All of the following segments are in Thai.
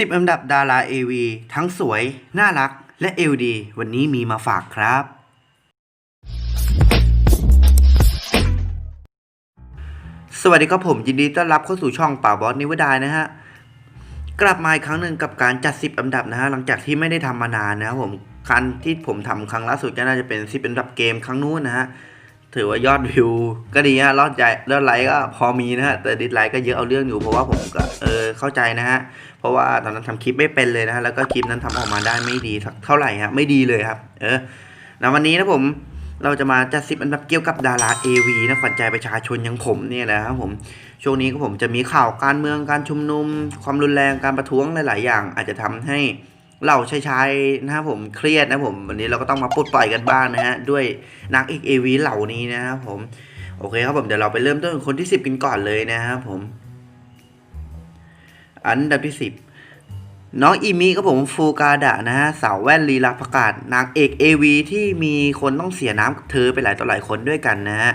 10 อันดับดารา AV ทั้งสวย น่ารัก และเอวดี วันนี้มีมาฝากครับ สวัสดีครับผมยินดีต้อนรับเข้าสู่ช่องป่าบอสนิวดายนะฮะ กลับมาอีกครั้งหนึ่งกับการจัด 10 อันดับนะฮะ หลังจากที่ไม่ได้ทำมานานนะครับผมครั้งที่ผมทำครั้งล่าสุดก็น่าจะเป็น 10 อันดับเกมครั้งนู้นนะฮะ ถือว่ายอดวิวก็ดีฮะรอดใจรอดไลค์ก็พอมีนะฮะ แต่ดิสไลค์ก็เยอะเอาเรื่องอยู่เพราะว่าผมก็เออเข้าใจนะฮะ เพราะว่าตอนนั้นทำคลิปไม่เป็นเลยนะฮะ แล้วก็คลิปนั้นทำออกมาได้ไม่ดีสักเท่าไหร่ฮะ ไม่ดีเลยครับ เออแล้ววันนี้นะผมเราจะมาจัดสิบอันดับเกี่ยวกับดารา AV นะขวัญใจประชาชนอย่างผมเนี่ยแหละครับผมช่วงนี้ก็ผมจะมีข่าวการเมืองการชุมนุม ความรุนแรงการประท้วงหลาย ๆ อย่าง อาจจะทำให้ เหล่าชายชายๆนะครับผมเครียดนะผมวันนี้เราก็ต้องมาปลดปล่อยกันบ้างนะฮะด้วยนักเอก AV เหล่านี้นะครับผมโอเคครับผมเดี๋ยวเราไปเริ่มต้นคนที่ 10 กันก่อนเลยนะครับผม อันดับที่ 10 น้องอีมิครับผมฟูกาดะนะฮะสาวแว่นลีลาประกาศนางเอก AV ที่มีคนต้องเสียน้ำกับเธอไปหลายต่อหลายคนด้วยกันนะฮะ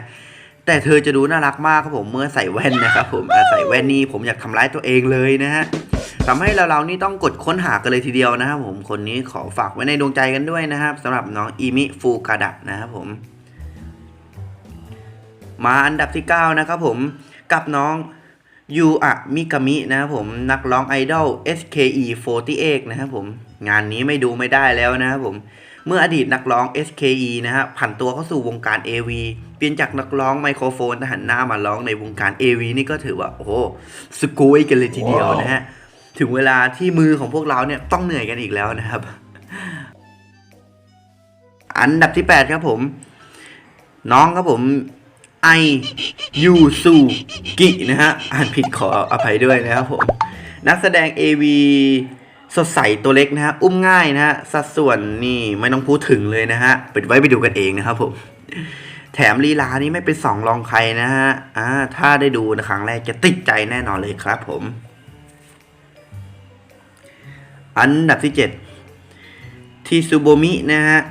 แต่เธอจะดูน่ารักมากครับผมเมื่อใส่แว่นนะครับผมอ่ใส่แว่นนี่ผมอยากทำร้ายตัวเองเลยนะฮะ ทำให้เราเรานี่ต้องกดค้นหากันเลยทีเดียวนะครับผมคนนี้ขอฝากไว้ในดวงใจกันด้วยนะครับสำหรับน้องอีมิฟูกาดะนะครับผม มาอันดับที่ 9 นะครับผมกับน้องยูอะมิกามินะครับผมนักร้องไอดอล SKE48 นะครับผมงานนี้ไม่ดูไม่ได้แล้วนะครับผมเมื่ออดีตนักร้อง SKE นะฮะผันตัวเข้าสู่วงการ AV เปลี่ยนจากนักร้องไมโครโฟนหันหน้ามาร้องในวงการ AV นี่ก็ถือว่า โอ้โหสกุยกันเลยทีเดียวนะฮะ ถึงเวลาที่มือของพวกเราเนี่ยต้องเหนื่อยกันอีกแล้วนะครับ อันดับที่ 8 ครับผม น้องครับผมไอยูซูกินะฮะ อ่านผิดขออภัยด้วยนะครับผม นักแสดง AV สดใสตัวเล็กนะฮะ อุ้มง่ายนะฮะ สัดส่วนนี่ไม่ต้องพูดถึงเลยนะฮะไปไว้ไปดูกันเองนะครับผม แถมลีลานี่ไม่เป็นสองรองใครนะฮะ อ่า ถ้าได้ดูนะครั้งแรกจะติดใจแน่นอนเลยครับผม อันดับที่ 7 ทีซูโบมินะฮะ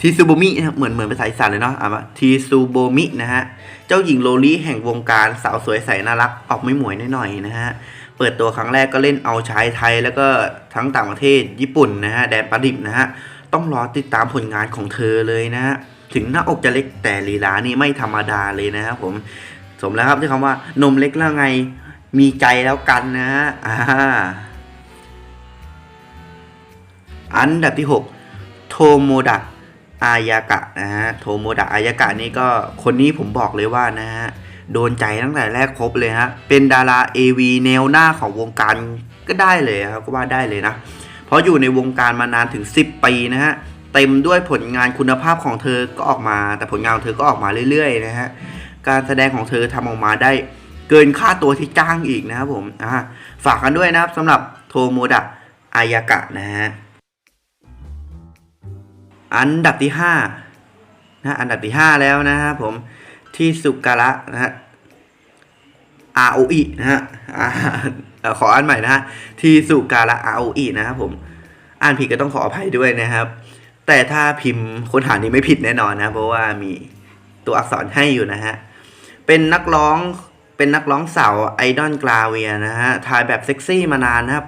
ทีซูโบมินะครับเหมือนเหมือนภาษาอีสานเลยเนาะอะว่าทีซูโบมินะฮะ เจ้าหญิงโลลี่แห่งวงการสาวสวยใสน่ารักออกไม่หมวยหน่อยๆนะฮะ เปิดตัวครั้งแรกก็เล่นเอาชายไทยแล้วก็ทั้งต่างประเทศญี่ปุ่นนะฮะ แดนประดิบนะฮะ ต้องรอติดตามผลงานของเธอเลยนะฮะ ถึงหน้าอกจะเล็กแต่ลีลานี่ไม่ธรรมดาเลยนะครับผม สมแล้วครับที่คำว่านมเล็กแล้วไงมีใจแล้วกันนะฮะอ่า อันดับที่ 6 โทโมดะอายากะนะฮะโทโมดะอายากะนี่ก็คนนี้ผมบอกเลยว่านะฮะโดนใจตั้งแต่แรกครบเลยฮะเป็นดารา AV แนวหน้าของวงการก็ได้เลยครับก็ว่าได้เลยนะ เพราะอยู่ในวงการมานานถึง 10 ปีนะฮะเต็มด้วยผลงานคุณภาพของเธอก็ออกมา แต่ผลงานของเธอก็ออกมาเรื่อยๆนะฮะการแสดงของเธอทำออกมาได้เกินค่าตัวที่จ้างอีกนะครับผมฝากกันด้วยนะครับสำหรับโทโมดะอายากะนะฮะ อันดับที่ห้านะอันดับที่ห้าแล้วนะครับผมที่สุการะนะฮะอาโออินะฮะขออ่านใหม่นะฮะที่สุการะอาโออินะครับผมอ่านผิดก็ต้องขออภัยด้วยนะครับ แต่ถ้าพิมพ์ค้นหานี้ไม่ผิดแน่นอนนะ เพราะว่ามีตัวอักษรให้อยู่นะฮะเป็นนักร้องเป็นนักร้องสาวไอดอลกลาเวียนะฮะถ่ายแบบเซ็กซี่มานานนะครับ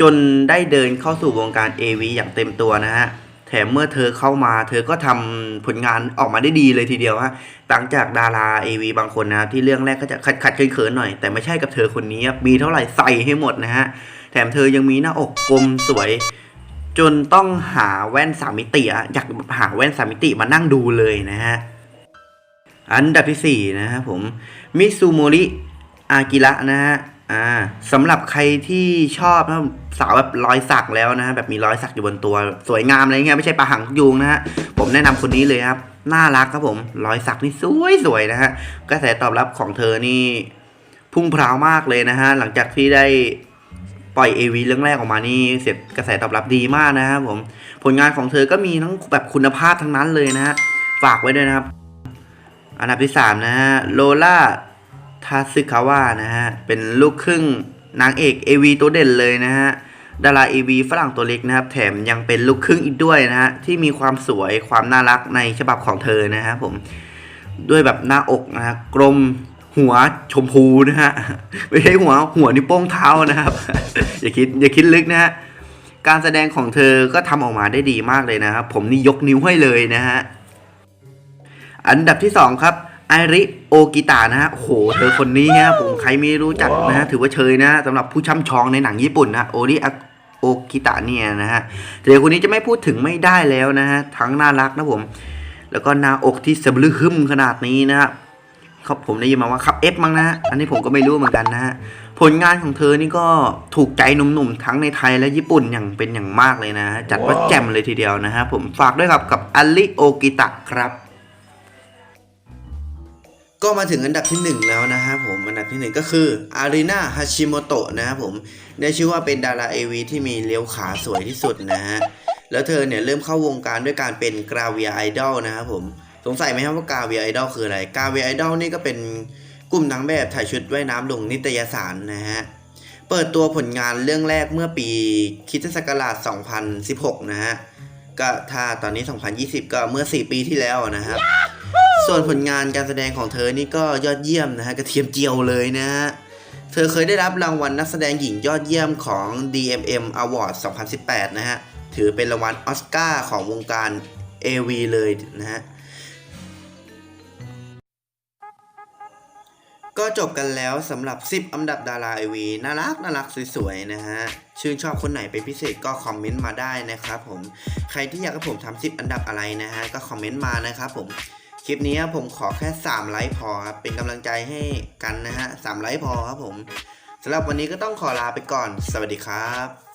จนได้เดินเข้าสู่วงการ AV อย่างเต็มตัวนะฮะ ถมเมื่อเธอเข้ามา เธอก็ทำผลงานออกมาได้ดีเลยทีเดียวฮะต่างจากดารา AV บางคนนะที่เรื่องแรกก็จะขัดขัดเขินๆหน่อย แต่ไม่ใช่กับเธอคนนี้มีเท่าไหร่ใส่ให้หมดนะฮะแถมเธอยังมีหน้าอกกลมสวย จนต้องหาแว่นสามมิติอะอยากหาแว่นสามมิติมานั่งดูเลยนะฮะอันดับที่สี่นะครับผมมิซูโมริอากิระนะฮะ อ่าสำหรับใครที่ชอบนะสาวแบบรอยสักแล้วนะฮะแบบมีรอยสักอยู่บนตัวสวยงามอะไรเงี้ยไม่ใช่ปลาหังยุงนะฮะผมแนะนำคนนี้เลยครับน่ารักครับผม รอยสักนี่สวยสวยๆนะฮะกระแสตอบรับของเธอนี่พุ่งพราวมากเลยนะฮะหลังจากที่ได้ปล่อย AV เรื่องแรกออกมานี่เสร็จกระแสตอบรับดีมากนะครับผมผลงานของเธอก็มีทั้งแบบคุณภาพทั้งนั้นเลยนะฮะฝากไว้ด้วยนะครับ อันดับที่สามนะฮะโลล่าาซึคาวะนะฮะ เป็นลูกครึ่งนางเอก AV ตัวเด่นเลยนะฮะ ดารา AV ฝรั่งตัวเล็กนะครับ แถมยังเป็นลูกครึ่งอีกด้วยนะฮะ ที่มีความสวยความน่ารักในฉบับของเธอนะฮะผม ด้วยแบบหน้าอกนะฮะกลมหัวชมพูนะฮะ ไม่ใช่หัวหัวนิ้วโป้งเท้านะครับ อย่าคิดอย่าคิดลึกนะฮะการแสดงของเธอก็ทำออกมาได้ดีมากเลยนะครับ ผมนี่ยกนิ้วให้เลยนะฮะ อันดับที่สองครับ ไอริโอกิตานะฮะโอ้โหเธอคนนี้ฮะผมใครไม่รู้จักนะฮะถือว่าเชยนะสำหรับผู้ช่ำชองในหนังญี่ปุ่นนะโอริโอกิตะเนี่ยนะฮะเธอคนนี้จะไม่พูดถึงไม่ได้แล้วนะฮะทั้งน่ารักนะผม แล้วก็หน้าอกที่สะบลือหึมขนาดนี้นะฮะครับผมได้ยินมาว่าขับเอฟมั้งนะฮะอันนี้ผมก็ไม่รู้เหมือนกันนะฮะผลงานของเธอนี่ก็ถูกใจหนุ่มๆทั้งในไทยและญี่ปุ่นอย่างเป็นอย่างมากเลยนะฮะจัดว่าแจ่มเลยทีเดียวนะฮะผมฝากด้วยครับกับอลิโอกิตะครับ ก็มาถึงอันดับที่ 1 แล้วนะครับผมอันดับที่ 1 ก็คืออารีนาฮาชิโมโตะนะครับผมได้ชื่อว่าเป็นดาราเอวีที่มีเลี้ยวขาสวยที่สุดนะฮะแล้วเธอเนี่ยเริ่มเข้าวงการด้วยการเป็นกราเวียไอดอลนะครับผมสงสัยไหมครับว่ากราเวียไอดอลคืออะไรกราเวียไอดอลนี่ก็เป็นกลุ่มนางแบบถ่ายชุดว่ายน้ำลงนิตยสารนะฮะเปิดตัวผลงานเรื่องแรกเมื่อปีคริสตศักราช 2016 นะฮะก็ถ้าตอนนี้ 2020 ก็เมื่อ 4 ปีที่แล้วนะครับ ส่วนผลงานการแสดงของเธอนี่ก็ยอดเยี่ยมนะฮะกระเทียมเจียวเลยนะฮะเธอเคยได้รับรางวัลนักแสดงหญิงยอดเยี่ยมของ DMM Award 2018 นะฮะ ถือเป็นรางวัลออสการ์ของวงการ AV เลยนะฮะ ก็จบกันแล้วสำหรับ 10 อันดับดารา AV น่ารักน่ารักสวยๆ นะฮะ ชื่นชอบคนไหนเป็นพิเศษก็คอมเมนต์มาได้นะครับผม ใครที่อยากให้ผมทำ10 อันดับอะไรนะฮะ ก็คอมเมนต์มานะครับผม คลิปนี้ผมขอแค่ 3 ไลค์พอครับ เป็นกำลังใจให้กันนะฮะ3ไลค์พอครับผมสำหรับวันนี้ก็ต้องขอลาไปก่อน สวัสดีครับ